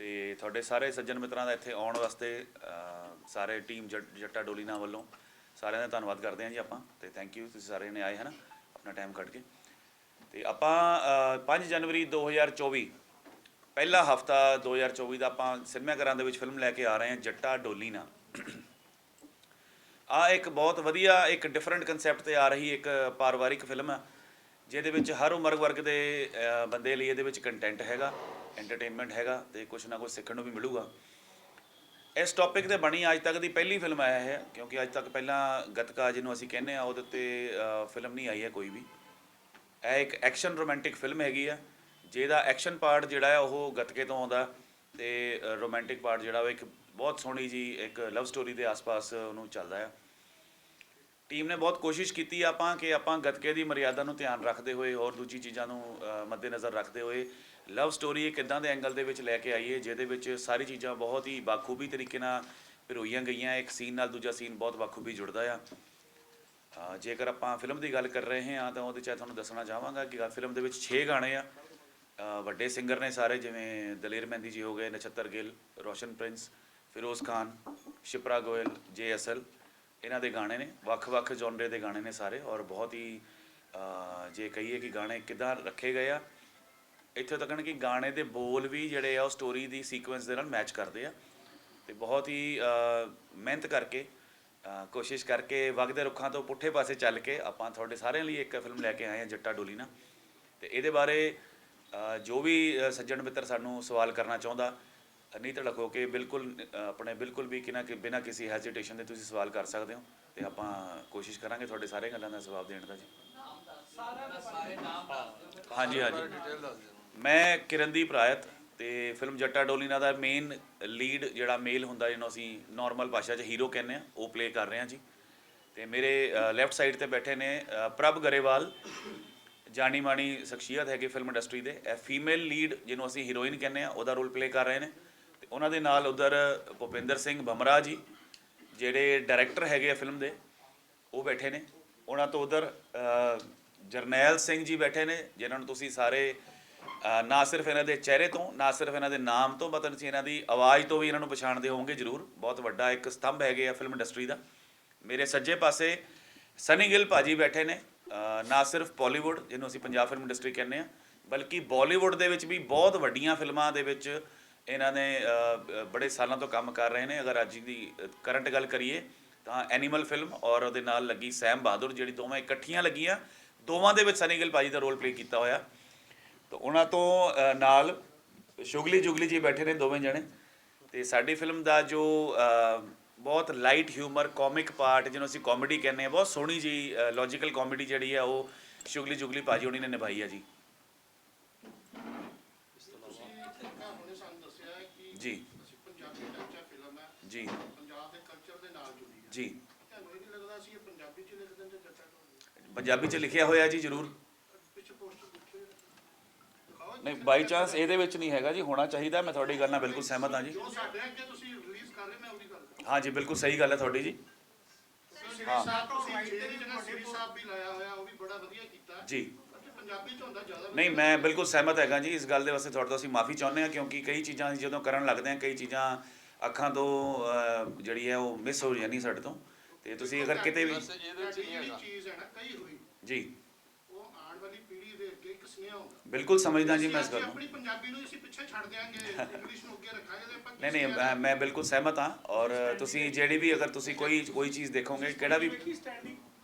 ਤੇ ਤੁਹਾਡੇ ਸਾਰੇ ਸੱਜਣ ਮਿੱਤਰਾਂ ਦਾ ਇੱਥੇ ਆਉਣ ਵਾਸਤੇ ਸਾਰੇ ਟੀਮ ਜੱਟਾ ਡੋਲੀਨਾ ਵੱਲੋਂ ਸਾਰਿਆਂ ਦਾ ਧੰਨਵਾਦ ਕਰਦੇ ਹਾਂ ਜੀ ਆਪਾਂ ਤੇ ਥੈਂਕ ਯੂ ਤੁਸੀਂ ਸਾਰਿਆਂ ਨੇ ਆਏ ਹਨ ਆਪਣਾ ਟਾਈਮ ਕੱਢ ਕੇ। ਤੇ ਆਪਾਂ ਅਹ, 5 ਜਨਵਰੀ 2024 ਪਹਿਲਾ ਹਫਤਾ 2024 ਦਾ ਆਪਾਂ ਸਿਨੇਮਾ ਘਰਾਂ ਦੇ ਵਿੱਚ ਫਿਲਮ ਲੈ ਕੇ ਆ ਰਹੇ ਹਾਂ ਜੱਟਾ ਡੋਲੀਨਾ। ਆ ਇੱਕ ਬਹੁਤ ਵਧੀਆ ਇੱਕ ਡਿਫਰੈਂਟ ਕਨਸੈਪਟ ਤੇ ਆ ਰਹੀ ਇੱਕ ਪਰਿਵਾਰਿਕ ਫਿਲਮ ਹੈ ਜਿਹਦੇ ਵਿੱਚ ਹਰ ਉਮਰ ਵਰਗ ਦੇ ਅਹ, ਬੰਦੇ ਲਈ ਇਹਦੇ ਵਿੱਚ ਕੰਟੈਂਟ ਹੈਗਾ ਐਂਟਰਟੇਨਮੈਂਟ ਹੈਗਾ ਤੇ ਕੁਝ ਨਾ ਕੁਝ ਸਿੱਖਣ ਨੂੰ ਵੀ ਮਿਲੂਗਾ। ਇਸ ਟੌਪਿਕ ਤੇ ਬਣੀ ਅੱਜ ਤੱਕ ਦੀ ਪਹਿਲੀ ਫਿਲਮ ਆਇਆ ਹੈ ਕਿਉਂਕਿ ਅੱਜ ਤੱਕ ਪਹਿਲਾਂ ਗਤਕਾ ਜਿਹਨੂੰ ਅਸੀਂ ਕਹਿੰਦੇ ਆ ਉਹਦੇ ਉੱਤੇ ਫਿਲਮ ਨਹੀਂ ਆਈ ਹੈ ਕੋਈ ਵੀ। ਇਹ ਇੱਕ ਐਕਸ਼ਨ ਰੋਮਾਂਟਿਕ ਫਿਲਮ ਹੈਗੀ ਆ ਜਿਹਦਾ ਐਕਸ਼ਨ ਪਾਰਟ ਜਿਹੜਾ ਹੈ ਉਹ ਗਤਕੇ ਤੋਂ ਆਉਂਦਾ ਤੇ ਰੋਮਾਂਟਿਕ ਪਾਰਟ ਜਿਹੜਾ ਉਹ ਇੱਕ ਬਹੁਤ ਸੋਹਣੀ ਜੀ ਇੱਕ ਲਵ ਸਟੋਰੀ ਦੇ ਆਸ-ਪਾਸ ਉਹਨੂੰ ਚੱਲਦਾ ਆ। ਟੀਮ ਨੇ ਬਹੁਤ ਕੋਸ਼ਿਸ਼ ਕੀਤੀ ਆਪਾਂ ਕਿ ਆਪਾਂ ਗੱਤਕੇ ਦੀ ਮਰਿਆਦਾ ਨੂੰ ਧਿਆਨ ਰੱਖਦੇ ਹੋਏ ਹੋਰ ਦੂਜੀ ਚੀਜ਼ਾਂ ਨੂੰ ਮੱਦੇਨਜ਼ਰ ਰੱਖਦੇ ਹੋਏ ਲਵ ਸਟੋਰੀ ਇੱਕ ਇਦਾਂ ਦੇ ਐਂਗਲ ਦੇ ਵਿੱਚ ਲੈ ਕੇ ਆਈਏ ਜਿਹਦੇ ਵਿੱਚ ਸਾਰੀ ਚੀਜ਼ਾਂ ਬਹੁਤ ਹੀ ਬਾਖੂਬੀ ਤਰੀਕੇ ਨਾਲ ਪਿਰੋਈਆਂ ਗਈਆਂ। ਇੱਕ ਸੀਨ ਨਾਲ ਦੂਜਾ ਸੀਨ ਬਹੁਤ ਬਾਖੂਬੀ ਜੁੜਦਾ ਆ। ਜੇਕਰ ਆਪਾਂ ਫਿਲਮ ਦੀ ਗੱਲ ਕਰ ਰਹੇ ਹਾਂ ਤਾਂ ਉਹਦੇ ਚ ਤੁਹਾਨੂੰ ਦੱਸਣਾ ਚਾਹਾਂਗਾ ਕਿ ਫਿਲਮ ਦੇ ਵਿੱਚ 6 ਗਾਣੇ ਆ। ਵੱਡੇ ਸਿੰਗਰ ਨੇ ਸਾਰੇ ਜਿਵੇਂ ਦਲੇਰ ਮਹਿੰਦੀ ਜੀ ਹੋ ਗਏ, ਨਛੱਤਰ ਗਿੱਲ, ਰੋਸ਼ਨ ਪ੍ਰਿੰਸ, ਫਿਰੋਜ਼ ਖਾਨ, ਸ਼ਿਪਰਾ ਗੋਇਲ, ਜੇ ਅਸਲ ਇਹਨਾਂ ਦੇ ਗਾਣੇ ਨੇ, ਵੱਖ-ਵੱਖ ਜਨਰੇ ਦੇ ਗਾਣੇ ਨੇ ਸਾਰੇ ਔਰ ਬਹੁਤ ਹੀ ਜੇ ਕਹੀਏ ਕਿ ਗਾਣੇ ਕਿੱਦਾਂ ਰੱਖੇ ਗਏ ਆ, ਇੱਥੇ ਤੱਕ ਕਿ ਗਾਣੇ ਦੇ ਬੋਲ ਵੀ ਜਿਹੜੇ ਆ ਉਹ ਸਟੋਰੀ ਦੀ ਸੀਕੁਐਂਸ ਦੇ ਨਾਲ ਮੈਚ ਕਰਦੇ ਆ ਤੇ ਬਹੁਤ ਹੀ ਮਿਹਨਤ ਕਰਕੇ ਕੋਸ਼ਿਸ਼ ਕਰਕੇ ਵਗਦੇ ਰੁੱਖਾਂ ਤੋਂ ਪੁੱਠੇ ਪਾਸੇ ਚੱਲ ਕੇ ਆਪਾਂ ਤੁਹਾਡੇ ਸਾਰਿਆਂ ਲਈ ਇੱਕ ਫਿਲਮ ਲੈ ਕੇ ਆਏ ਹਾਂ ਜੱਟਾ ਡੋਲੀਨਾ ਤੇ ਇਹਦੇ ਬਾਰੇ ਜੋ ਵੀ ਸੱਜਣ ਮਿੱਤਰ ਸਾਨੂੰ ਸਵਾਲ ਕਰਨਾ ਚਾਹੁੰਦਾ ਨਹੀਂ ਧੜਕ ਹੋ ਕੇ ਬਿਲਕੁਲ ਆਪਣੇ ਬਿਲਕੁਲ ਵੀ ਕਿਨਾ ਕਿ ਬਿਨਾਂ ਕਿਸੇ ਹੈਜ਼ਿਟੇਸ਼ਨ ਦੇ ਤੁਸੀਂ ਸਵਾਲ ਕਰ ਸਕਦੇ ਹੋ। ਤੇ ਆਪਾਂ ਕੋਸ਼ਿਸ਼ ਕਰਾਂਗੇ ਤੁਹਾਡੇ ਸਾਰੇ ਗੱਲਾਂ ਦਾ ਜਵਾਬ ਦੇਣ ਦਾ ਜੀ। ਹਾਂਜੀ ਹਾਂਜੀ। ਮੈਂ ਕਿਰਨਦੀਪ ਰਾਇਤ ਤੇ ਫਿਲਮ ਜੱਟਾ ਡੋਲੀਨਾ ਦਾ ਮੇਨ ਲੀਡ ਜਿਹੜਾ ਮੇਲ ਹੁੰਦਾ ਜਿਹਨੂੰ ਅਸੀਂ ਨਾਰਮਲ ਭਾਸ਼ਾ 'ਚ ਹੀਰੋ ਕਹਿੰਦੇ ਆ ਉਹ ਪਲੇ ਕਰ ਰਹੇ ਹਾਂ ਜੀ। ਤੇ ਮੇਰੇ ਲੈਫਟ ਸਾਈਡ ਤੇ ਬੈਠੇ ਨੇ ਪ੍ਰਭ ਗਰੇਵਾਲ ਜਾਣੀ ਮਾਣੀ ਸ਼ਖਸੀਅਤ ਹੈਗੇ ਫਿਲਮ ਇੰਡਸਟਰੀ ਦੇ। ਇਹ ਫੀਮੇਲ ਲੀਡ ਜਿਹਨੂੰ ਅਸੀਂ ਹੀਰੋਇਨ ਕਹਿੰਦੇ ਆ ਉਹਦਾ ਰੋਲ ਪਲੇ ਕਰ ਰਹੇ ਨੇ। ਉਹਨਾਂ ਦੇ ਨਾਲ ਉਧਰ ਭੁਪਿੰਦਰ ਸਿੰਘ ਬਮਰਾ ਜੀ, ਜਿਹੜੇ ਡਾਇਰੈਕਟਰ ਹੈਗੇ ਆ ਫਿਲਮ ਦੇ, ਉਹ ਬੈਠੇ ਨੇ। ਉਹਨਾਂ ਤੋਂ ਉਧਰ ਜਰਨੈਲ ਸਿੰਘ ਜੀ ਬੈਠੇ ਨੇ, ਜਿਨ੍ਹਾਂ ਨੂੰ ਤੁਸੀਂ ਸਾਰੇ ਨਾ ਸਿਰਫ ਇਹਨਾਂ ਦੇ ਚਿਹਰੇ ਤੋਂ, ਨਾ ਸਿਰਫ ਇਹਨਾਂ ਦੇ ਨਾਮ ਤੋਂ ਮਤਲਬ ਨਹੀਂ ਇਹਨਾਂ ਦੀ ਆਵਾਜ਼ ਤੋਂ ਵੀ ਇਹਨਾਂ ਨੂੰ ਪਛਾਣਦੇ ਹੋਵੋਗੇ ਜ਼ਰੂਰ। ਬਹੁਤ ਵੱਡਾ ਇੱਕ ਸਤੰਭ ਹੈਗੇ ਆ ਫਿਲਮ ਇੰਡਸਟਰੀ ਦਾ। ਮੇਰੇ ਸੱਜੇ ਪਾਸੇ ਸਨੀ ਗਿੱਲ ਭਾਜੀ ਬੈਠੇ ਨੇ ਨਾ ਸਿਰਫ ਬਾਲੀਵੁੱਡ ਜਿਹਨੂੰ ਅਸੀਂ ਪੰਜਾਬ ਫਿਲਮ ਇੰਡਸਟਰੀ ਕਹਿੰਦੇ ਆ, ਬਲਕਿ ਬਾਲੀਵੁੱਡ ਦੇ ਵਿੱਚ ਵੀ ਬਹੁਤ ਵੱਡੀਆਂ ਫਿਲਮਾਂ ਦੇ ਵਿੱਚ ਇਹਨਾਂ ਨੇ ਬੜੇ ਸਾਲਾਂ ਤੋਂ ਕੰਮ ਕਰ ਰਹੇ ਨੇ। ਅਗਰ ਅੱਜ ਦੀ ਕਰੰਟ ਗੱਲ ਕਰੀਏ, ਤਾਂ ਐਨੀਮਲ ਫਿਲਮ ਔਰ ਉਹਦੇ ਨਾਲ ਲੱਗੀ ਸੈਮ ਬਹਾਦਰ, ਜਿਹੜੀ ਦੋਵਾਂ ਇਕੱਠੀਆਂ ਲੱਗੀਆਂ। ਦੋਵਾਂ ਦੇ ਵਿੱਚ ਸਨੀ ਗਿੱਲ ਭਾਜੀ ਦਾ ਰੋਲ ਪਲੇ ਕੀਤਾ ਹੋਇਆ। ਤਾਂ ਉਹਨਾਂ ਤੋਂ ਨਾਲ ਸ਼ੁਗਲੀ ਜੁਗਲੀ ਜੀ ਬੈਠੇ ਨੇ ਦੋਵੇਂ ਜਣੇ। ਤੇ ਸਾਡੀ ਫਿਲਮ ਦਾ ਜੋ ਬਹੁਤ ਲਾਈਟ ਹਿਊਮਰ ਕਾਮਿਕ ਪਾਰਟ ਜਿਹਨੂੰ ਅਸੀਂ ਕਾਮੇਡੀ ਕਹਿੰਦੇ ਆ ਬਹੁਤ ਸੋਹਣੀ ਜੀ ਲੌਜੀਕਲ ਕਾਮੇਡੀ ਜਿਹੜੀ ਆ, ਉਹ ਸ਼ੁਗਲੀ ਜੁਗਲੀ ਭਾਜੀ ਹੋਣੀ ਨੇ ਨਿਭਾਈ ਆ ਜੀ ਤੁਸੀਂ ਹੁਣੇ ਸਾਨੂੰ ਦੱਸਿਆ ਹੈ ਕਿ ਜੀ ਅਸੀਂ ਪੰਜਾਬੀ ਢਾਂਚਾ ਫਿਲਮ ਹੈ ਜੀ। ਪੰਜਾਬ ਦੇ ਕਲਚਰ ਦੇ ਨਾਲ ਜੁੜੀ ਹੈ। ਜੀ। ਤੁਹਾਨੂੰ ਇਹ ਨਹੀਂ ਲੱਗਦਾ ਸੀ ਇਹ ਪੰਜਾਬੀ ਚ ਲਿਖ ਦਿੰਦੇ ਜੱਟਾ ਨੂੰ ਪੰਜਾਬੀ ਚ ਲਿਖਿਆ ਹੋਇਆ ਜੀ ਜ਼ਰੂਰ। ਪਿੱਛੇ ਪੋਸਟਰ। ਦਿਖਾਓ। ਨਹੀਂ ਬਾਈ ਚਾਂਸ ਇਹਦੇ ਵਿੱਚ ਨਹੀਂ ਹੈਗਾ ਜੀ ਹੋਣਾ ਚਾਹੀਦਾ ਮੈਂ ਤੁਹਾਡੀ ਗੱਲ ਨਾਲ ਬਿਲਕੁਲ ਸਹਿਮਤ ਹਾਂ ਜੀ। ਜੋ ਸਾਡੇ ਅੱਗੇ ਤੁਸੀਂ ਰਿਲੀਜ਼ ਕਰ ਰਹੇ ਮੈਂ ਉਹਦੀ ਗੱਲ ਕਰ। ਹਾਂ ਜੀ ਬਿਲਕੁਲ ਸਹੀ ਗੱਲ ਹੈ ਤੁਹਾਡੀ ਜੀ। ਸ੍ਰੀ ਸਾਹਿਬ ਤੁਸੀਂ ਜਿਹੜੀ ਜਗ੍ਹਾ ਸ੍ਰੀ ਸਾਹਿਬ ਵੀ ਲਾਇਆ ਹੋਇਆ ਉਹ ਵੀ ਬੜਾ ਵਧੀਆ ਕੀਤਾ। ਜੀ। ਅਤੇ ਪੰਜਾਬੀ ਚ ਹੁੰਦਾ ਜ਼ਿਆਦਾ ਨਹੀਂ ਮੈਂ ਬਿਲਕੁਲ ਸਹਿਮਤ ਹੈਗਾ ਜੀ ਇਸ ਗੱਲ ਦੇ ਵਾਸਤੇ ਤੁਹਾਡੇ ਤੋਂ ਅਸੀਂ ਮਾਫੀ ਚਾਹੁੰਦੇ ਹਾਂ ਕਿਉਂਕਿ ਕਈ ਚੀਜ਼ਾਂ ਅਸੀਂ ਜਦੋਂ ਕਰਨ ਲੱਗਦੇ ਹਾਂ ਕਈ ਚੀਜ਼ਾਂ ਅੱਖਾਂ ਤੋਂ ਜਿਹੜੀ ਹੈ ਉਹ ਮਿਸ ਹੋ ਜਾਂਦੀ ਸਾਡੇ ਤੋਂ। ਤੇ ਤੁਸੀਂ ਅਗਰ ਕਿਤੇ ਵੀ ਬਸ ਇਹਦੇ ਵਿੱਚ ਨਹੀਂ ਜਿਹੜੀ ਹੈਗਾ ਚੀਜ਼ ਹੈ ਨਾ ਕਈ ਹੋਈ। ਜੀ। ਉਹ ਆਉਣ ਵਾਲੀ ਪੀੜ੍ਹੀ ਦੇ ਅੱਗੇ ਇੱਕ ਸੁਨੇਹਾ ਹੁੰਦਾ ਬਿਲਕੁਲ ਸਮਝਦਾ ਜੀ ਮੈਂ ਇਸ ਅਸੀਂ ਗੱਲ ਨੂੰ। ਆਪਣੀ ਪੰਜਾਬੀ ਨੂੰ ਅਸੀਂ ਪਿੱਛੇ ਛੱਡ ਦਿਆਂਗੇ ਇੰਗਲਿਸ਼ ਨੂੰ ਅੱਗੇ ਰੱਖਾਂਗੇ ਤੇ ਆਪਾਂ ਨਹੀਂ ਨਹੀਂ ਮੈਂ- ਮੈਂ ਬਿਲਕੁਲ ਸਹਿਮਤ ਹਾਂ। ਔਰ ਤੁਸੀਂ ਜਿਹੜੀ ਵੀ ਅਗਰ ਤੁਸੀਂ ਕੋਈ ਕੋਈ ਚੀਜ਼ ਦੇਖੋਗੇ ਕਿਹੜਾ ਵੀ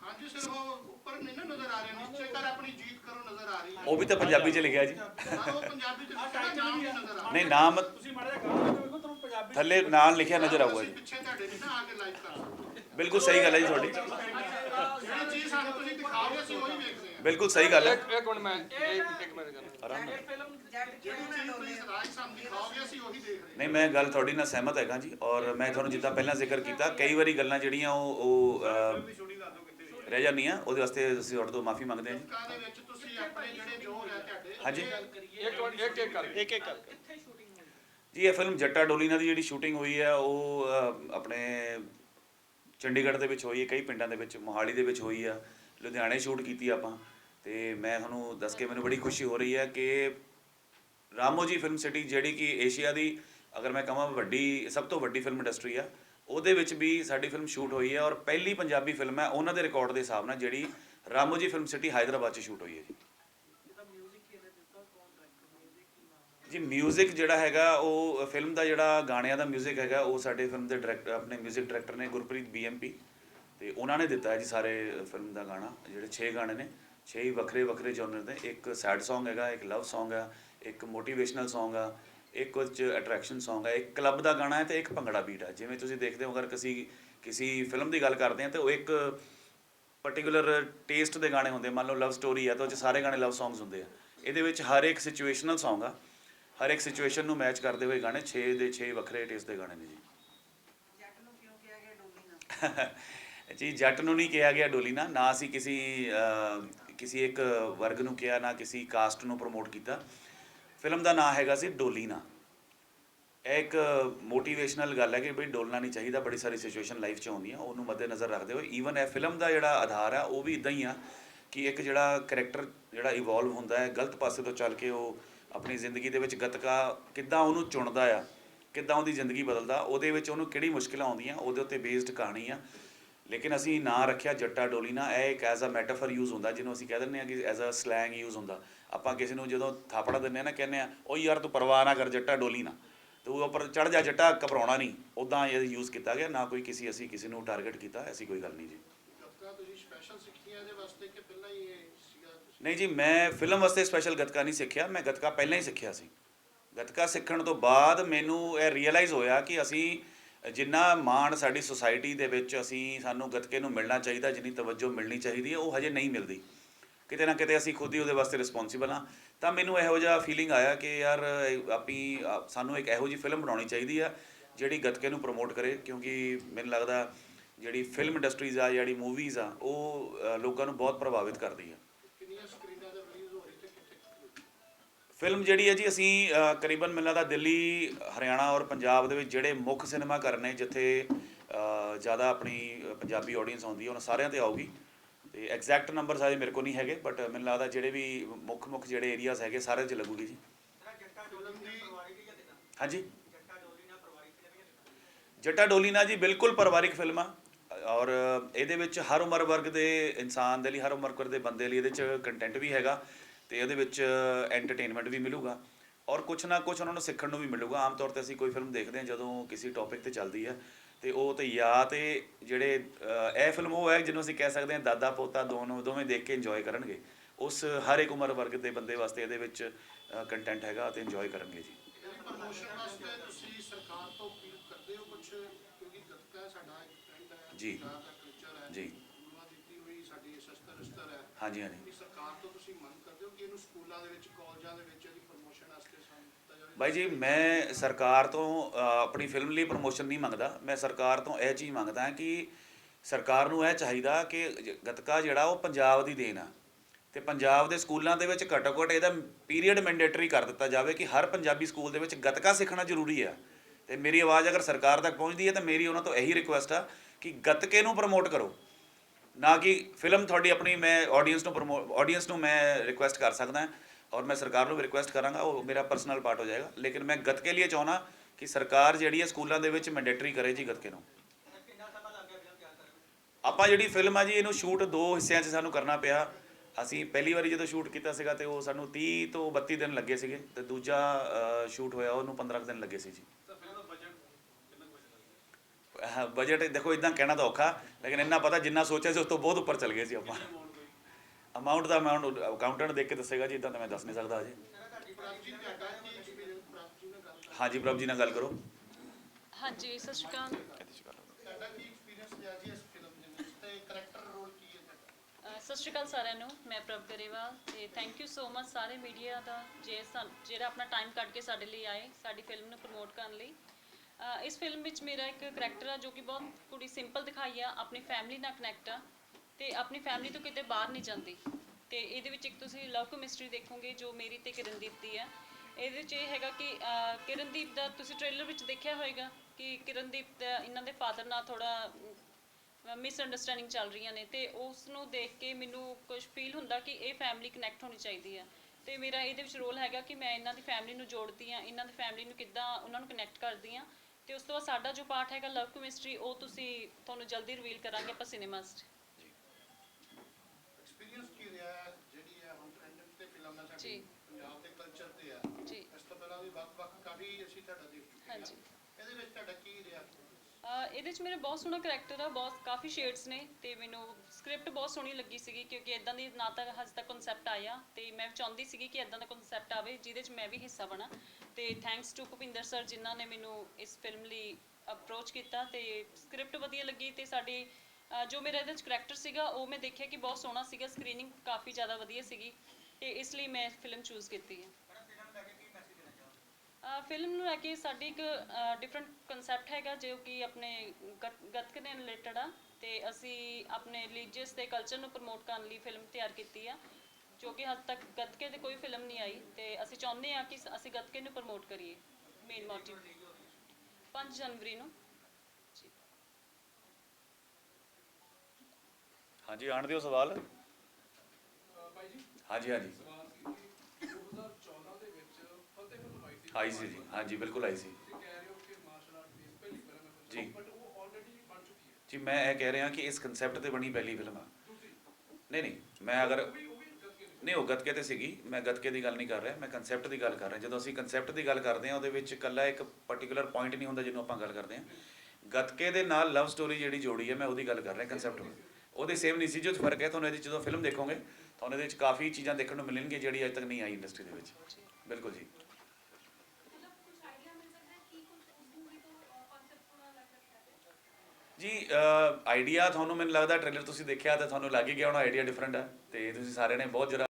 ਉਹ ਉੱਪਰ ਨਹੀਂ ਨਾ ਨਜ਼ਰ ਆ ਰਿਹਾ ਨੀਚੇ ਕਰ ਆਪਣੀ ਜੀਤ ਕਰੋ ਨਜ਼ਰ ਆ ਰਹੀ ਹੈ। ਉਹ ਵੀ ਤਾਂ ਪੰਜਾਬੀ 'ਚ ਲਿਖਿਆ ਜੀ। ਹਾਂ, ਉਹ ਪੰਜਾਬੀ ਚ ਲਿਖਿਆ ਨਾਮ ਨਹੀਂ ਨਜ਼ਰ ਆ ਰਿਹਾ। ਨਹੀਂ ਨਾਮ ਤੁਸੀਂ ਮਾੜਾ ਜਿਹਾ ਗਾਣਾ ਦੇਖੋ ਤੁਹਾਨੂੰ ਪੰਜਾਬੀ ਥੱਲੇ ਨਾਲ ਲਿਖਿਆ ਨਜ਼ਰ ਆਊਗਾ ਜੀ। ਪਿੱਛੇ ਤੁਹਾਡੇ ਨਹੀਂ ਨਾ ਆ ਕੇ ਲਾਈਵ ਕਰ ਸਕਦੇ। ਬਿਲਕੁਲ ਸਹੀ ਗੱਲ ਹੈ ਜੀ ਤੁਹਾਡੀ। ਜਿਹੜੀ ਚੀਜ਼ ਸਾਨੂੰ ਤੁਸੀਂ ਦਿਖਾਓਗੇ ਅਸੀਂ ਉਹੀ ਵੇਖਦੇ ਹਾਂ। ਬਿਲਕੁਲ ਸਹੀ ਗੱਲ ਹੈ। ਇੱਕ ਇੱਕ ਮਿੰਟ ਮੈਂ ਇੱਕ ਇੱਕ ਮਿੰਟ ਕਰਨਾ। ਆਰਾਮ ਨਾਲ। ਫਿਲਮ ਜੱਟ ਜਿਹੜੀ ਚੀਜ਼ ਤੁਸੀਂ ਰਾਜ ਸਾਨੂੰ ਦਿਖਾਓਗੇ ਅਸੀਂ ਉਹੀ ਦੇਖ ਰਹੇ ਨਹੀਂ ਮੈਂ ਗੱਲ ਤੁਹਾਡੀ ਨਾਲ ਸਹਿਮਤ ਹੈਗਾ ਜੀ। ਔਰ ਮੈਂ ਤੁਹਾਨੂੰ ਜਿੱਦਾਂ ਪਹਿਲਾਂ ਜ਼ਿਕਰ ਕੀਤਾ ਕਈ ਵਾਰੀ ਗੱਲਾਂ ਜਿਹੜੀਆਂ ਉਹ ਉਹ ਅਹ, ਰਹਿ ਜਾਂਦੀਆਂ ਉਹਦੇ ਵਾਸਤੇ ਅਸੀਂ ਤੁਹਾਡੇ ਤੋਂ ਮਾਫੀ ਮੰਗਦੇ ਹਾਂ ਜੀ। ਹਾਂ ਦੇ ਵਿੱਚ ਤੁਸੀਂ ਆਪਣੇ ਜਿਹੜੇ ਜੋ ਹੈ ਤੁਹਾਡੇ ਹਾਂਜੀ। ਇੱਕ ਇੱਕ ਇੱਕ ਕਰਕੇ ਇੱਕ ਇੱਕ ਕਰਕੇ ਜੀ ਇਹ ਫਿਲਮ ਜੱਟਾ ਡੋਲੀਨਾ ਦੀ ਜਿਹੜੀ ਸ਼ੂਟਿੰਗ ਹੋਈ ਹੈ ਉਹ ਆਪਣੇ ਚੰਡੀਗੜ੍ਹ ਦੇ ਵਿੱਚ ਹੋਈ ਹੈ ਕਈ ਪਿੰਡਾਂ ਦੇ ਵਿੱਚ ਮੋਹਾਲੀ ਦੇ ਵਿੱਚ ਹੋਈ ਆ ਲੁਧਿਆਣੇ ਸ਼ੂਟ ਕੀਤੀ ਆਪਾਂ। ਤੇ ਮੈਂ ਤੁਹਾਨੂੰ ਦੱਸ ਕੇ ਮੈਨੂੰ ਬੜੀ ਖੁਸ਼ੀ ਹੋ ਰਹੀ ਹੈ ਕਿ ਰਾਮੋ ਜੀ ਫਿਲਮ ਸਿਟੀ ਜਿਹੜੀ ਕਿ ਏਸ਼ੀਆ ਦੀ ਅਗਰ ਮੈਂ ਕਹਾਂ ਵੱਡੀ ਸਭ ਤੋਂ ਵੱਡੀ ਫਿਲਮ ਇੰਡਸਟਰੀ ਆ ਉਹਦੇ ਵਿੱਚ ਵੀ ਸਾਡੀ ਫਿਲਮ ਸ਼ੂਟ ਹੋਈ ਹੈ ਔਰ ਪਹਿਲੀ ਪੰਜਾਬੀ ਫਿਲਮ ਹੈ ਉਹਨਾਂ ਦੇ ਰਿਕਾਰਡ ਦੇ ਹਿਸਾਬ ਨਾਲ ਜਿਹੜੀ ਰਾਮੋਜੀ ਫਿਲਮ ਸਿਟੀ ਹਾਈਦਰਾਬਾਦ 'ਚ ਸ਼ੂਟ ਹੋਈ ਹੈ ਜੀ ਜੀ 뮤직 ਜਿਹੜਾ ਹੈਗਾ ਉਹ ਫਿਲਮ ਦਾ ਜਿਹੜਾ ਗਾਣਿਆਂ ਦਾ 뮤직 ਹੈਗਾ ਉਹ ਸਾਡੇ ਫਿਲਮ ਦੇ ਡਾਇਰੈਕਟਰ ਆਪਣੇ 뮤직 ਡਾਇਰੈਕਟਰ ਨੇ ਗੁਰਪ੍ਰੀਤ ਬੀਐਮਪੀ ਤੇ ਉਹਨਾਂ ਨੇ ਦਿੱਤਾ ਹੈ ਜੀ ਸਾਰੇ ਫਿਲਮ ਦਾ ਗਾਣਾ ਜਿਹੜੇ 6 ਗਾਣੇ ਨੇ 6 ਹੀ ਵੱਖਰੇ ਵੱਖਰੇ ਜਨਰ ਦੇ ਇੱਕ ਸੈਡ Song ਹੈਗਾ ਇੱਕ ਲਵ Song ਹੈ ਇੱਕ ਮੋਟੀਵੇਸ਼ਨਲ Song ਆ ਇੱਕ ਕੁਝ ਅਟਰੈਕਸ਼ਨ Song ਹੈ ਇੱਕ ਕਲੱਬ ਦਾ ਗਾਣਾ ਹੈ ਤੇ ਇੱਕ ਭੰਗੜਾ ਬੀਟ ਹੈ। ਜਿਵੇਂ ਤੁਸੀਂ ਦੇਖਦੇ ਹੋ ਅਗਰ ਕਿਸੇ ਕਿਸੇ ਫਿਲਮ ਦੀ ਗੱਲ ਕਰਦੇ ਹਾਂ ਤੇ ਉਹ ਇੱਕ ਪਾਰਟਿਕੂਲਰ ਟੇਸਟ ਦੇ ਗਾਣੇ ਹੁੰਦੇ ਮੰਨ ਲਓ ਲਵ ਸਟੋਰੀ ਹੈ ਤਾਂ ਉਹ 'ਚ ਸਾਰੇ ਗਾਣੇ ਲਵ Songs ਹੁੰਦੇ ਆ। ਇਹਦੇ ਵਿੱਚ ਹਰ ਇੱਕ ਸਿਚੁਏਸ਼ਨਲ Song ਆ। ਹਰ ਇੱਕ ਸਿਚੁਏਸ਼ਨ ਨੂੰ ਮੈਚ ਕਰਦੇ ਹੋਏ ਗਾਣੇ 6 ਦੇ 6 ਵੱਖਰੇ ਟੇਸਟ ਦੇ ਗਾਣੇ ਨੇ ਜੀ। ਜੱਟ ਨੂੰ ਕਿਉਂ ਕਿਹਾ ਗਿਆ ਡੋਲੀ ਨਾ ਜੀ ਜੱਟ ਨੂੰ ਨਹੀਂ ਕਿਹਾ ਗਿਆ ਡੋਲੀ ਨਾ ਨਾ ਅਸੀਂ ਕਿਸੇ ਕਿਸੇ ਇੱਕ ਵਰਗ ਨੂੰ ਕਿਹਾ ਨਾ ਕਿਸੇ ਕਾਸਟ ਨੂੰ ਪ੍ਰਮੋਟ ਕੀਤਾ। ਫਿਲਮ ਦਾ ਨਾਮ ਹੈਗਾ ਸੀ ਡੋਲੀਨਾ। ਇਹ ਇੱਕ ਮੋਟੀਵੇਸ਼ਨਲ ਗੱਲ ਹੈ ਕਿ ਬਈ ਡੋਲਣਾ ਨਹੀਂ ਚਾਹੀਦਾ, ਬੜੀ ਸਾਰੀ ਸਿਚੁਏਸ਼ਨ ਲਾਈਫ 'ਚ ਆਉਂਦੀਆਂ ਉਹਨੂੰ ਮੱਦੇਨਜ਼ਰ ਰੱਖਦੇ ਹੋਏ। ਈਵਨ ਇਹ ਫਿਲਮ ਦਾ ਜਿਹੜਾ ਆਧਾਰ ਆ, ਉਹ ਵੀ ਇਦਾਂ ਹੀ ਆ ਕਿ ਇੱਕ ਜਿਹੜਾ ਕੈਰੈਕਟਰ ਜਿਹੜਾ ਇਵੋਲਵ ਹੁੰਦਾ ਹੈ, ਗਲਤ ਪਾਸੇ ਤੋਂ ਚੱਲ ਕੇ ਉਹ ਆਪਣੀ ਜ਼ਿੰਦਗੀ ਦੇ ਵਿੱਚ ਗਤਕਾ ਕਿੱਦਾਂ ਉਹਨੂੰ ਚੁਣਦਾ ਆ, ਕਿੱਦਾਂ ਉਹਦੀ ਜ਼ਿੰਦਗੀ ਬਦਲਦਾ, ਉਹਦੇ ਵਿੱਚ ਉਹਨੂੰ ਕਿਹੜੀ ਮੁਸ਼ਕਿਲਾਂ ਆਉਂਦੀਆਂ, ਉਹਦੇ ਉੱਤੇ ਬੇਸਡ ਕਹਾਣੀ ਆ। ਲੇਕਿਨ ਅਸੀਂ ਨਾਂ ਰੱਖਿਆ ਜੱਟਾ ਡੋਲੀ ਨਾ ਇਹ ਇੱਕ ਐਜ਼ ਅ ਮੈਟਾਫਰ ਯੂਜ਼ ਹੁੰਦਾ ਜਿਹਨੂੰ ਅਸੀਂ ਕਹਿ ਦਿੰਦੇ ਆ ਕਿ ਐਜ਼ ਅ ਸਲੈਂਗ ਯੂਜ਼ ਹੁੰਦਾ। ਆਪਾਂ ਕਿਸੇ ਨੂੰ ਜਦੋਂ ਥਾਪੜਾ ਦਿੰਦੇ ਆ ਨਾ ਕਹਿੰਦੇ ਆ ਉਹ ਯਾਰ ਤੂੰ ਪਰਵਾਹ ਨਾ ਕਰ ਜੱਟਾ ਡੋਲੀ ਨਾ ਤੇ ਉੱਪਰ ਚੜ ਜਾ ਜੱਟਾ ਘਬਰਾਉਣਾ ਨਹੀਂ। ਉਦਾਂ ਇਹ ਯੂਜ਼ ਕੀਤਾ ਗਿਆ। ਨਾ ਕੋਈ ਕਿਸੇ ਅਸੀਂ ਕਿਸੇ ਨੂੰ ਟਾਰਗੇਟ ਕੀਤਾ ਐਸੀ ਕੋਈ ਗੱਲ ਨਹੀਂ ਜੀ। ਨਹੀਂ ਜੀ ਮੈਂ ਫਿਲਮ ਵਾਸਤੇ ਸਪੈਸ਼ਲ ਗੱਤਕਾ ਨਹੀਂ ਸਿੱਖਿਆ। ਮੈਂ ਗੱਤਕਾ ਪਹਿਲਾਂ ਹੀ ਸਿੱਖਿਆ ਸੀ। ਗੱਤਕਾ ਸਿੱਖਣ ਤੋਂ ਬਾਅਦ ਮੈਨੂੰ ਇਹ ਰੀਅਲਾਈਜ਼ ਹੋਇਆ ਕਿ ਅਸੀਂ ਜਿੰਨਾ ਮਾਣ ਸਾਡੀ ਸੁਸਾਇਟੀ ਦੇ ਵਿੱਚ ਅਸੀਂ ਸਾਨੂੰ ਗੱਤਕੇ ਨੂੰ ਮਿਲਣਾ ਚਾਹੀਦਾ, ਜਿੰਨੀ ਤਵੱਜੋ ਮਿਲਣੀ ਚਾਹੀਦੀ ਹੈ, ਉਹ ਹਜੇ ਨਹੀਂ ਮਿਲਦੀ। ਕਿਤੇ ਨਾ ਕਿਤੇ ਅਸੀਂ ਖੁਦ ਹੀ ਉਹਦੇ ਵਾਸਤੇ ਰਿਸਪੌਂਸੀਬਲ ਹਾਂ। ਤਾਂ ਮੈਨੂੰ ਇਹੋ ਜਿਹਾ ਫੀਲਿੰਗ ਆਇਆ ਕਿ ਯਾਰ, ਇਹ ਆਪੀ ਸਾਨੂੰ ਇੱਕ ਇਹੋ ਜਿਹੀ ਫਿਲਮ ਬਣਾਉਣੀ ਚਾਹੀਦੀ ਆ, ਜਿਹੜੀ ਗੱਤਕੇ ਨੂੰ ਪ੍ਰਮੋਟ ਕਰੇ। ਕਿਉਂਕਿ ਮੈਨੂੰ ਲੱਗਦਾ ਜਿਹੜੀ ਫਿਲਮ ਇੰਡਸਟਰੀਜ਼ ਆ, ਜਿਹੜੀ ਮੂਵੀਜ਼ ਆ, ਉਹ ਲੋਕਾਂ ਨੂੰ ਬਹੁਤ ਪ੍ਰਭਾਵਿਤ ਕਰਦੀ ਆ ਕਿੰਨੀਆਂ ਸਕਰੀਨਾਂ ਤੇ ਰਿਲੀਜ਼ ਹੋ ਰਹੀ ਤੇ ਕਿੱਥੇ ਫਿਲਮ ਜਿਹੜੀ ਹੈ ਜੀ, ਅਸੀਂ ਕਰੀਬਨ ਮੈਨੂੰ ਲੱਗਦਾ ਦਿੱਲੀ, ਹਰਿਆਣਾ ਔਰ ਪੰਜਾਬ ਦੇ ਵਿੱਚ ਜਿਹੜੇ ਮੁੱਖ ਸਿਨੇਮਾ ਘਰ ਨੇ, ਜਿੱਥੇ ਜ਼ਿਆਦਾ ਆਪਣੀ ਪੰਜਾਬੀ ਆਡੀਅנס ਆਉਂਦੀ ਹੈ, ਉਹਨਾਂ ਸਾਰਿਆਂ ਤੇ ਆਊਗੀ। ਤੇ ਐਗਜ਼ੈਕਟ ਨੰਬਰ ਸਾਰੇ ਮੇਰੇ ਕੋਲ ਨਹੀਂ ਹੈਗੇ ਬਟ ਮੈਨੂੰ ਲੱਗਦਾ ਜਿਹੜੇ ਵੀ ਮੁੱਖ ਮੁੱਖ ਜਿਹੜੇ ਏਰੀਆਜ਼ ਹੈਗੇ ਸਾਰੇ 'ਚ ਲੱਗੂਗੀ ਜੀ। ਹਾਂਜੀ? ਜੱਟਾ ਡੋਲੀ ਨਾ ਜੀ, ਬਿਲਕੁਲ ਪਰਿਵਾਰਿਕ ਫਿਲਮ ਆ, ਔਰ ਇਹਦੇ ਵਿੱਚ ਹਰ ਉਮਰ ਵਰਗ ਦੇ ਇਨਸਾਨ ਦੇ ਲਈ, ਹਰ ਉਮਰ ਵਰਗ ਦੇ ਬੰਦੇ ਲਈ ਇਹਦੇ ਚ ਕੰਟੈਂਟ ਵੀ ਹੈਗਾ। ਤੇ ਉਹਦੇ ਵਿੱਚ ਐਂਟਰਟੇਨਮੈਂਟ ਵੀ ਮਿਲੂਗਾ ਔਰ ਕੁਛ ਨਾ ਕੁਛ ਉਹਨਾਂ ਨੂੰ ਸਿੱਖਣ ਨੂੰ ਵੀ ਮਿਲੂਗਾ। ਆਮ ਤੌਰ ਤੇ ਅਸੀਂ ਕੋਈ ਫਿਲਮ ਦੇਖਦੇ ਹਾਂ ਜਦੋਂ ਕਿਸੇ ਟੌਪਿਕ ਤੇ ਚੱਲਦੀ ਹੈ ਤੇ ਉਹ ਤੇ ਜਾਂ ਤੇ ਜਿਹੜੇ ਇਹ ਫਿਲਮ ਉਹ ਹੈ ਜਿਹਨੂੰ ਅਸੀਂ ਕਹਿ ਸਕਦੇ ਹਾਂ ਦਾਦਾ ਪੋਤਾ ਦੋਨੋਂ ਦੋਵੇਂ ਦੇਖ ਕੇ ਇੰਜੋਏ ਕਰਨਗੇ। ਉਸ ਹਰ ਇੱਕ ਉਮਰ ਵਰਗ ਦੇ ਬੰਦੇ ਵਾਸਤੇ ਇਹਦੇ ਵਿੱਚ ਕੰਟੈਂਟ ਹੈਗਾ ਤੇ ਇੰਜੋਏ ਕਰਨਗੇ ਜੀ। ਜੀ। ਜੀ। ਹਾਂਜੀ ਹਾਂਜੀ ਵੀ ਸਰਕਾਰ ਤੋਂ ਤੁਸੀਂ ਮੰਗ ਕਰਦੇ ਹੋ ਕਿ ਇਹਨੂੰ ਸਕੂਲਾਂ ਦੇ ਵਿੱਚ, ਕਾਲਜਾਂ ਦੇ ਵਿੱਚ ਇਹਦੀ ਪ੍ਰਮੋਸ਼ਨ ਵਾਸਤੇ ਸਾਨੂੰ ਦਿੱਤਾ ਜਾਵੇ। ਬਾਈ ਜੀ, ਮੈਂ ਸਰਕਾਰ ਤੋਂ ਆਪਣੀ ਫਿਲਮ ਲਈ ਪ੍ਰਮੋਸ਼ਨ ਨਹੀਂ ਮੰਗਦਾ। ਮੈਂ ਸਰਕਾਰ ਤੋਂ ਇਹ ਚੀਜ਼ ਮੰਗਦਾ ਕਿ ਸਰਕਾਰ ਨੂੰ ਇਹ ਚਾਹੀਦਾ ਕਿ ਜ- ਗੱਤਕਾ ਜਿਹੜਾ ਉਹ ਪੰਜਾਬ ਦੀ ਦੇਣ ਆ। ਤੇ ਪੰਜਾਬ ਦੇ ਸਕੂਲਾਂ ਦੇ ਵਿੱਚ ਘੱਟੋ ਘੱਟ ਇਹਦਾ ਪੀਰੀਅਡ ਮੈਂਡੇਟਰੀ ਕਰ ਦਿੱਤਾ ਜਾਵੇ ਕਿ ਹਰ ਪੰਜਾਬੀ ਸਕੂਲ ਦੇ ਵਿੱਚ ਗੱਤਕਾ ਸਿੱਖਣਾ ਜ਼ਰੂਰੀ ਆ। ਤੇ ਮੇਰੀ ਆਵਾਜ਼ ਅਗਰ ਸਰਕਾਰ ਤੱਕ ਪਹੁੰਚਦੀ ਹੈ ਤਾਂ ਮੇਰੀ ਉਹਨਾਂ ਤੋਂ ਇਹੀ ਰਿਕੁਐਸਟ ਆ ਕਿ ਗੱਤਕੇ ਨੂੰ ਪ੍ਰਮੋਟ ਕਰੋ। ਨਾ ਕਿ ਫਿਲਮ ਤੁਹਾਡੀ ਆਪਣੀ ਮੈਂ ਆਡੀਅנס ਨੂੰ ਪ੍ਰਮੋਟ ਆਡੀਅנס ਨੂੰ ਮੈਂ ਰਿਕੁਐਸਟ ਕਰ ਸਕਦਾ ਔਰ ਮੈਂ ਸਰਕਾਰ ਨੂੰ ਵੀ ਰਿਕੁਐਸਟ ਕਰਾਂਗਾ, ਉਹ ਮੇਰਾ ਪਰਸਨਲ ਪਾਰਟ ਹੋ ਜਾਏਗਾ। ਲੇਕਿਨ ਮੈਂ ਗੱਤਕੇ ਲਈ ਚਾਹਣਾ ਕਿ ਸਰਕਾਰ ਜਿਹੜੀ ਹੈ ਸਕੂਲਾਂ ਦੇ ਵਿੱਚ ਮੈਂਡੇਟਰੀ ਕਰੇ ਜੀ ਗੱਤਕੇ ਨੂੰ। ਆਪਾਂ ਜਿਹੜੀ ਫਿਲਮ ਆ ਜੀ, ਇਹਨੂੰ ਸ਼ੂਟ ਦੋ ਹਿੱਸਿਆਂ 'ਚ ਸਾਨੂੰ ਕਰਨਾ ਪਿਆ। ਅਸੀਂ ਪਹਿਲੀ ਵਾਰੀ ਜਦੋਂ ਸ਼ੂਟ ਕੀਤਾ ਸੀਗਾ ਤੇ ਉਹ ਸਾਨੂੰ 30 ਤੋਂ 32 ਦਿਨ ਲੱਗੇ ਸੀਗੇ ਤੇ ਦੂਜਾ ਸ਼ੂਟ ਹੋਇਆ, ਉਹਨੂੰ 15 ਦਿਨ ਲੱਗੇ ਸੀ ਜੀ। ਬਜਟ ਦੇਖੋ ਇਦਾਂ ਕਹਿਣਾ ਤਾਂ ਔਖਾ ਲੇਕਿਨ ਇੰਨਾ ਪਤਾ ਜਿੰਨਾ ਸੋਚਿਆ ਸੀ ਉਸ ਤੋਂ ਬਹੁਤ ਉੱਪਰ ਚਲ ਗਏ ਸੀ ਆਪਾਂ। ਅਮਾਉਂਟ ਦਾ? ਅਮਾਉਂਟ ਅਕਾਊਂਟੈਂਟ ਦੇਖ ਕੇ ਦੱਸੇਗਾ ਜੀ ਇਦਾਂ ਤਾਂ ਮੈਂ ਦੱਸ ਨਹੀਂ ਸਕਦਾ ਅਜੇ ਹਾਂਜੀ ਪ੍ਰਭ ਜੀ ਨਾਲ ਗੱਲ ਕਰੋ। ਹਾਂਜੀ ਸਤਿ ਸ਼੍ਰੀ ਅਕਾਲ। ਤੁਹਾਡਾ ਕੀ ਐਕਸਪੀਰੀਅੰਸ ਰਿਹਾ ਜੀ ਇਸ ਫਿਲਮ ਦੇ ਵਿੱਚ? ਤੇ ਕਰੈਕਟਰ ਰੋਲ ਕੀ ਹੈ ਤੁਹਾਡਾ? ਅਹ ਸਤਿ ਸ਼੍ਰੀ ਅਕਾਲ ਸਾਰਿਆਂ ਨੂੰ ਮੈਂ ਪ੍ਰਭ ਗਰੇਵਾਲ ਤੇ ਥੈਂਕ ਯੂ ਸੋ ਮਚ ਸਾਰੇ ਮੀਡੀਆ ਦਾ ਜੇ ਸਾਨ- ਜਿਹੜਾ ਆਪਣਾ ਟਾਈਮ ਕੱਢ ਕੇ ਸਾਡੇ ਲਈ ਆਏ ਸਾਡੀ ਫਿਲਮ ਨੂੰ ਪ੍ਰਮੋਟ ਕਰਨ ਲਈ। ਅਹ ਇਸ ਫਿਲਮ ਵਿੱਚ ਮੇਰਾ ਇੱਕ ਕਰੈਕਟਰ ਆ ਜੋ ਕਿ ਬਹੁਤ ਕੁੜੀ ਸਿੰਪਲ ਦਿਖਾਈ ਆ ਆਪਣੀ ਫੈਮਿਲੀ ਨਾਲ ਕਨੈਕਟ ਆ ਤੇ ਆਪਣੀ ਫੈਮਿਲੀ ਤੋਂ ਕਿਤੇ ਬਾਹਰ ਨਹੀਂ ਜਾਂਦੀ। ਤੇ ਇਹਦੇ ਵਿੱਚ ਇੱਕ ਤੁਸੀਂ ਲਵ ਕੈਮਿਸਟਰੀ ਦੇਖੋਗੇ ਜੋ ਮੇਰੀ ਤੇ ਕਿਰਨਦੀਪ ਦੀ ਹੈ ਇਹਦੇ ਵਿੱਚ ਇਹ ਹੈਗਾ ਕਿ ਅਹ, ਕਿਰਨਦੀਪ ਦਾ ਤੁਸੀਂ ਟ੍ਰੇਲਰ ਵਿੱਚ ਦੇਖਿਆ ਹੋਵੇਗਾ ਕਿ ਕਿਰਨਦੀਪ ਦਾ ਇਹਨਾਂ ਦੇ ਫਾਦਰ ਨਾਲ ਥੋੜਾ ਮਿਸਅੰਡਰਸਟੈਂਡਿੰਗ ਚੱਲ ਰਹੀਆਂ ਨੇ ਤੇ ਉਸ ਨੂੰ ਦੇਖ ਕੇ ਮੈਨੂੰ ਕੁਝ ਫੀਲ ਹੁੰਦਾ ਕਿ ਇਹ ਫੈਮਿਲੀ ਕਨੈਕਟ ਹੋਣੀ ਚਾਹੀਦੀ ਆ। ਤੇ ਮੇਰਾ ਇਹਦੇ ਵਿੱਚ ਰੋਲ ਹੈਗਾ ਕਿ ਮੈਂ ਇਹਨਾਂ ਦੀ ਫੈਮਿਲੀ ਨੂੰ ਜੋੜਦੀ ਆ ਇਹਨਾਂ ਦੀ ਫੈਮਿਲੀ ਨੂੰ ਕਿੱਦਾਂ ਉਹਨਾਂ ਨੂੰ ਕਨੈਕਟ ਕਰਦੀ ਆ। ਤੇ ਉਸ ਤੋਂ ਬਾਅਦ ਸਾਡਾ ਜੋ ਪਾਰਟ ਹੈਗਾ ਲਵ ਕੈਮਿਸਟਰੀ ਉਹ ਤੁਸੀਂ ਤੁਹਾਨੂੰ ਜਲਦੀ ਰਿਵੀਲ ਕਰਾਂਗੇ ਆਪਾਂ ਸਿਨੇਮਾਸ 'ਚ। ਐਕਸਪੀਰੀਅੰਸ ਕੀ ਰਿਹਾ ਹੈ? ਜਿਹੜੀ ਹੈ ਹੁਣ ਟ੍ਰੈਂਡਿੰਗ ਤੇ ਫਿਲਮ ਹੈ ਸਾਡੀ ਜੀ। ਪੰਜਾਬ ਦੇ ਕਲਚਰ ਤੇ ਆ। ਜੀ। ਇਸ ਤੋਂ ਪਹਿਲਾਂ ਵੀ ਵੱਖ-ਵੱਖ ਕਾਫੀ ਅਸੀਂ ਤੁਹਾਡਾ ਦੇਖ ਚੁੱਕੇ ਹਾਂ। ਹਾਂਜੀ। ਇਹਦੇ ਵਿੱਚ ਤੁਹਾਡਾ ਕੀ ਰਿਹਾ? ਅਹ ਇਹਦੇ ਚ ਮੇਰਾ ਬਹੁਤ ਸੋਹਣਾ ਕਰੈਕਟਰ ਆ, ਬਹੁਤ ਕਾਫੀ ਸ਼ੇਡਸ ਨੇ ਤੇ ਮੈਨੂੰ ਸਕ੍ਰਿਪਟ ਬਹੁਤ ਸੋਹਣੀ ਲੱਗੀ ਸੀਗੀ ਕਿਉਂਕਿ ਇਦਾਂ ਦੀ ਨਾ ਤਾਂ ਹਜੇ ਤੱਕ ਕਨਸੈਪਟ ਆਇਆ ਤੇ ਮੈਂ ਚਾਹੁੰਦੀ ਸੀਗੀ ਕਿ ਇਦਾਂ ਦਾ ਕਨਸੈਪਟ ਆਵੇ ਜਿਹਦੇ ਚ ਮੈਂ ਵੀ ਹਿੱਸਾ ਬਣਾ ਤੇ ਥੈਂਕਸ ਟੂ ਭੁਪਿੰਦਰ ਸਰ ਜਿਨ੍ਹਾਂ ਨੇ ਮੈਨੂੰ ਇਸ ਫਿਲਮ ਲਈ ਅਪਰੋਚ ਕੀਤਾ ਤੇ ਸਕ੍ਰਿਪਟ ਵਧੀਆ ਲੱਗੀ ਤੇ ਸਾਡੀ ਜੋ ਮੇਰਾ ਇਹਦੇ ਚ ਕਰੈਕਟਰ ਸੀਗਾ ਉਹ ਮੈਂ ਦੇਖਿਆ ਕਿ ਬਹੁਤ ਸੋਹਣਾ ਸੀਗਾ ਸਕਰੀਨਿੰਗ ਕਾਫੀ ਜ਼ਿਆਦਾ ਵਧੀਆ ਸੀਗੀ ਤੇ ਇਸ ਲਈ ਮੈਂ ਫਿਲਮ ਚੂਜ਼ ਕੀਤੀ ਹੈ। ਫਿਲਮ ਨੂੰ ਲੈ ਕੇ ਸਾਡੀ ਇੱਕ ਡਿਫਰੈਂਟ ਕਨਸੈਪਟ ਹੈਗਾ ਜੋ ਕਿ ਆਪਣੇ ਗਤ- ਗੱਤਕੇ ਦੇ ਰਿਲੇਟਡ ਆ ਤੇ ਅਸੀਂ ਆਪਣੇ ਰਿਲੀਜੀਅਸ ਤੇ ਕਲਚਰ ਨੂੰ ਪ੍ਰਮੋਟ ਕਰਨ ਲਈ ਫਿਲਮ ਤਿਆਰ ਕੀਤੀ ਆ ਜੋ ਕਿ ਹੱਦ ਤੱਕ ਗੱਤਕੇ ਤੇ ਕੋਈ ਫਿਲਮ ਨਹੀਂ ਆਈ ਤੇ ਅਸੀਂ ਚਾਹੁੰਦੇ ਆ ਕਿ ਅਸੀਂ ਗੱਤਕੇ ਨੂੰ ਪ੍ਰਮੋਟ ਕਰੀਏ ਮੇਨ ਮੋਟਿਵ 5 ਜਨਵਰੀ ਨੂੰ। ਜੀ। ਹਾਂਜੀ ਆਣ ਦਿਓ ਸਵਾਲ। ਭਾਈ ਜੀ? ਹਾਂਜੀ ਹਾਂਜੀ। ਆਈ ਸੀ ਜੀ ਹਾਂਜੀ ਬਿਲਕੁਲ ਆਈ ਸੀ। ਜੀ। ਜੀ ਮੈਂ ਇਹ ਕਹਿ ਰਿਹਾ ਕਿ ਇਸ ਕਨਸੈਪਟ ਤੇ ਬਣੀ ਪਹਿਲੀ ਫਿਲਮ ਆ। ਨਹੀਂ ਨਹੀਂ ਮੈਂ ਅਗਰ ਨਹੀਂ ਉਹ ਗੱਤਕੇ ਤੇ ਸੀਗੀ ਮੈਂ ਗੱਤਕੇ ਦੀ ਗੱਲ ਨਹੀਂ ਕਰ ਰਿਹਾ ਮੈਂ ਕਨਸੈਪਟ ਦੀ ਗੱਲ ਕਰ ਰਿਹਾ। ਜਦੋਂ ਅਸੀਂ ਕਨਸੈਪਟ ਦੀ ਗੱਲ ਕਰਦੇ ਹਾਂ ਉਹਦੇ ਵਿੱਚ ਇਕੱਲਾ ਇੱਕ ਪਾਰਟਿਕੂਲਰ ਪੁਆਇੰਟ ਨਹੀਂ ਹੁੰਦਾ ਜਿਹਨੂੰ ਆਪਾਂ ਗੱਲ ਕਰਦੇ ਹਾਂ। ਗੱਤਕੇ ਦੇ ਨਾਲ ਲਵ ਸਟੋਰੀ ਜਿਹੜੀ ਜੋੜੀ ਹੈ ਮੈਂ ਉਹਦੀ ਗੱਲ ਕਰ ਰਿਹਾ ਕਨਸੈਪਟ ਉਹਦੇ ਸੇਮ ਨਹੀਂ ਸੀ ਜੋ ਫ਼ਰਕ ਹੈ ਤੁਹਾਨੂੰ ਇਹਦੇ ਜਦੋਂ ਫਿਲਮ ਦੇਖੋਗੇ ਤੁਹਾਨੂੰ ਇਹਦੇ ਵਿੱਚ ਕਾਫੀ ਚੀਜ਼ਾਂ ਦੇਖਣ ਨੂੰ ਮਿਲਣਗੀਆਂ ਜਿਹੜੀ ਅਜੇ ਤੱਕ ਨਹੀਂ ਆਈ ਇੰਡਸਟਰੀ ਦੇ ਵਿੱਚ। ਬਿਲਕੁਲ ਜੀ। ਜੀ ਆਈਡੀਆ ਤੁਹਾਨੂੰ ਮੈਨੂੰ ਲੱਗਦਾ ਟ੍ਰੇਲਰ ਤੁਸੀਂ ਦੇਖਿਆ ਤਾਂ ਤੁਹਾਨੂੰ ਲੱਗ ਹੀ ਗਿਆ ਹੋਣਾ ਆਈਡੀਆ ਡਿਫਰੈਂਟ ਹੈ ਤੇ ਤੁਸੀਂ ਸਾਰਿਆਂ ਨੇ ਬਹੁਤ ਜਰਾ